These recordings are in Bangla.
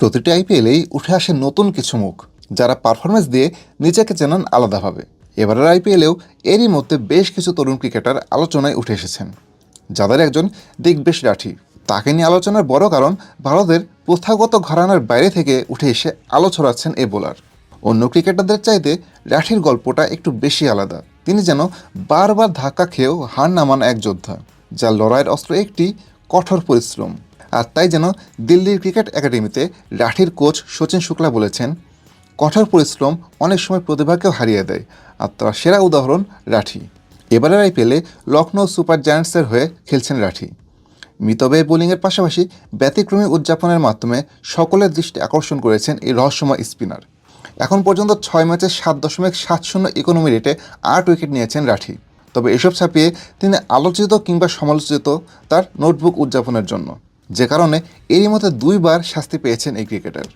প্রতিটি আইপিএলেই উঠে আসে নতুন কিছু মুখ, যারা পারফরমেন্স দিয়ে নিজেকে চেনান আলাদাভাবে। এবারের আইপিএলেও এরই মধ্যে বেশ কিছু তরুণ ক্রিকেটার আলোচনায় উঠে এসেছেন। যাদের একজন দিগ্বেশ রাঠি, তাকে নিয়ে আলোচনার বড় কারণ ভারতের প্রথাগত ঘরানার বাইরে থেকে উঠে এসে আলো ছড়াচ্ছেন এ বোলার। অন্য ক্রিকেটারদের চাইতে রাঠির গল্পটা একটু বেশি আলাদা। তিনি যেন বারবার ধাক্কা খেয়েও হার নামান এক যোদ্ধা, যার লড়াইয়ের অস্ত্র একটি কঠোর পরিশ্রম। আর তাই যেন দিল্লির ক্রিকেট একাডেমিতে রাঠির কোচ সচিন শুক্লা বলেছেন, কঠোর পরিশ্রম অনেক সময় প্রতিভাকেও হারিয়ে দেয়। আর তার সেরা উদাহরণ রাঠি। এবারের আইপিএলে লখনৌ সুপার জায়ান্টসের হয়ে খেলছেন রাঠি। মিতব্যয় বোলিংয়ের পাশাপাশি ব্যতিক্রমী উদযাপনের মাধ্যমে সকলের দৃষ্টি আকর্ষণ করেছেন এই রহস্যময় স্পিনার। এখন পর্যন্ত ছয় ম্যাচে সাত দশমিক সাত শূন্য ইকোনমি রেটে আট উইকেট নিয়েছেন রাঠি। তবে এসব ছাপিয়ে তিনি আলোচিত কিংবা সমালোচিত তার নোটবুক উদযাপনের জন্য। যে কারণে এরই মধ্যে দুইবার শাস্তি পেয়েছেন এই ক্রিকেটার।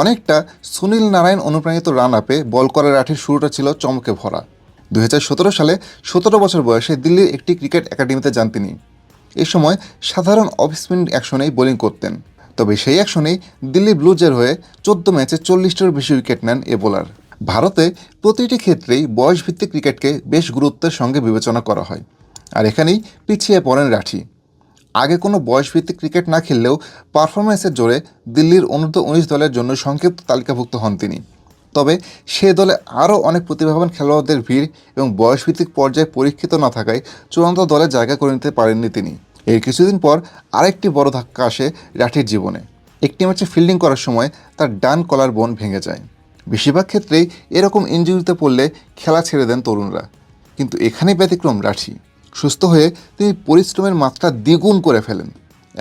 অনেকটা সুনীল নারায়ণ অনুপ্রাণিত রান আপে বল করার রাঠির শুরুটা ছিল চমকে ভরা। দুই হাজার সতেরো সালে সতেরো বছর বয়সে দিল্লির একটি ক্রিকেট একাডেমিতে যান তিনি। এ সময় সাধারণ অফ স্পিন অ্যাকশনেই বোলিং করতেন। তবে সেই অ্যাকশনেই দিল্লি ব্লুজের হয়ে চোদ্দ ম্যাচে চল্লিশটার বেশি উইকেট নেন এ বোলার। ভারতে প্রতিটি ক্ষেত্রেই বয়সভিত্তিক ক্রিকেটকে বেশ গুরুত্বের সঙ্গে বিবেচনা করা হয়। আর এখানেই পিছিয়ে পড়েন রাঠি। আগে কোনো বয়সভিত্তিক ক্রিকেট না খেললেও পারফরমেন্সের জোরে দিল্লির অনূর্ধ্ব উনিশ দলের জন্য সংক্ষিপ্ত তালিকাভুক্ত হন তিনি। তবে সে দলে আরও অনেক প্রতিভাবান খেলোয়াড়দের ভিড় এবং বয়সভিত্তিক পর্যায়ে পরীক্ষিত না থাকায় চূড়ান্ত দলে জায়গা করে নিতে পারেননি তিনি। এর কিছুদিন পর আরেকটি বড় ধাক্কা আসে রাঠির জীবনে। একটি ম্যাচে ফিল্ডিং করার সময় তার ডান কলার বোন ভেঙে যায়। বেশিরভাগ ক্ষেত্রেই এরকম ইঞ্জুরিতে পড়লে খেলা ছেড়ে দেন তরুণরা। কিন্তু এখানে ব্যতিক্রম রাঠি। সুস্থ হয়ে তিনি পরিশ্রমের মাত্রা দ্বিগুণ করে ফেলেন।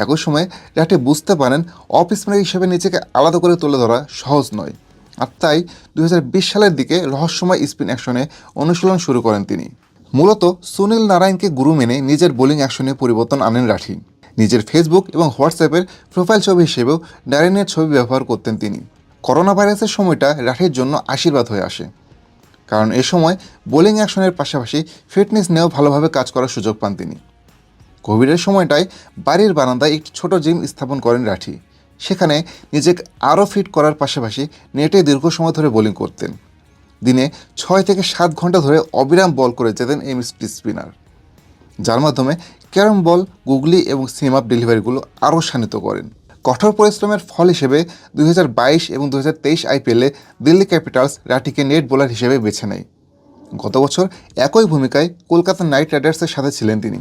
একই সময় রাঠি বুঝতে পারেন অফ স্পিনার হিসেবে নিজেকে আলাদা করে তুলে ধরা সহজ নয়। আর তাই দু হাজার বিশ সালের দিকে রহস্যময় স্পিন অ্যাকশনে অনুশীলন শুরু করেন তিনি। মূলত সুনীল নারায়ণকে গুরু মেনে নিজের বোলিং অ্যাকশনে পরিবর্তন আনেন রাঠি নিজের ফেসবুক এবং হোয়াটসঅ্যাপের প্রোফাইল ছবি হিসেবেও নারায়ণের ছবি ব্যবহার করতেন তিনি। করোনা ভাইরাসের সময়টা রাঠির জন্য আশীর্বাদ হয়ে আসে। কারণ এ সময় বোলিং অ্যাকশনের পাশাপাশি ফিটনেস নিয়েও ভালোভাবে কাজ করার সুযোগ পান তিনি। কোভিডের সময়টায় বাড়ির বারান্দায় একটি ছোট জিম স্থাপন করেন রাঠি। সেখানে নিজেকে আরও ফিট করার পাশাপাশি নেটে দীর্ঘ সময় ধরে বোলিং করতেন। দিনে ছয় থেকে সাত ঘণ্টা ধরে অবিরাম বল করে যেতেন এই মিস্ট্রি স্পিনার। যার মাধ্যমে ক্যারম বল, গুগলি এবং সিম আপ ডেলিভারিগুলো আরও শানিত করেন। কঠোর পরিশ্রমের ফল হিসেবে দুই হাজার বাইশ এবং দু হাজার তেইশ আইপিএলে দিল্লি ক্যাপিটালস রাঠিকে নেট বোলার হিসেবে বেছে নেয়। গত বছর একই ভূমিকায় কলকাতা নাইট রাইডার্সের সাথে ছিলেন তিনি,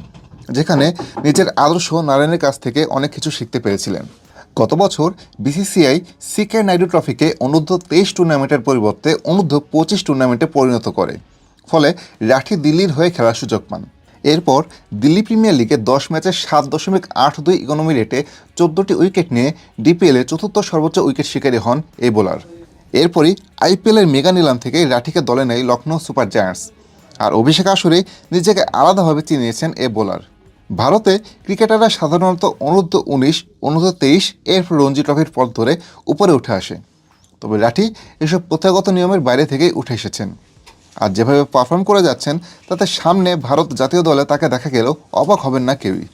যেখানে নিজের আদর্শ নারায়ণের কাছ থেকে অনেক কিছু শিখতে পেরেছিলেন। গত বছর বিসিসিআই সিকে নাইডু ট্রফিকে অনূর্ধ্ব তেইশ টুর্নামেন্টের পরিবর্তে অনূর্ধ্ব পঁচিশ টুর্নামেন্টে পরিণত করে, ফলে রাঠি দিল্লির হয়ে খেলার সুযোগ পান। এরপর দিল্লি প্রিমিয়ার লিগে দশ ম্যাচে সাত দশমিক আট দুই ইকোনমি রেটে চোদ্দোটি উইকেট নিয়ে ডিপিএলে চতুর্থ সর্বোচ্চ উইকেট শিকারী হন এই বোলার। এরপরই আইপিএলের মেগা নিলাম থেকে রাঠিকে দলে নেয় লখনৌ সুপার জায়ান্টস। আর অভিষেক আসরে নিজেকে আলাদাভাবে চিনিয়েছেন এ বোলার। ভারতে ক্রিকেটাররা সাধারণত অনূর্ধ্ব উনিশ, অনূর্ধ্ব তেইশ এর রঞ্জি ট্রফির পথ ধরে উপরে উঠে আসে। তবে রাঠি এসব প্রথাগত নিয়মের বাইরে থেকেই উঠে এসেছেন। আর যেভাবে পারফর্ম করে যাচ্ছেন, তাতে সামনে ভারত জাতীয় দলে তাকে দেখা গেল অবাক হবেন না কেউই।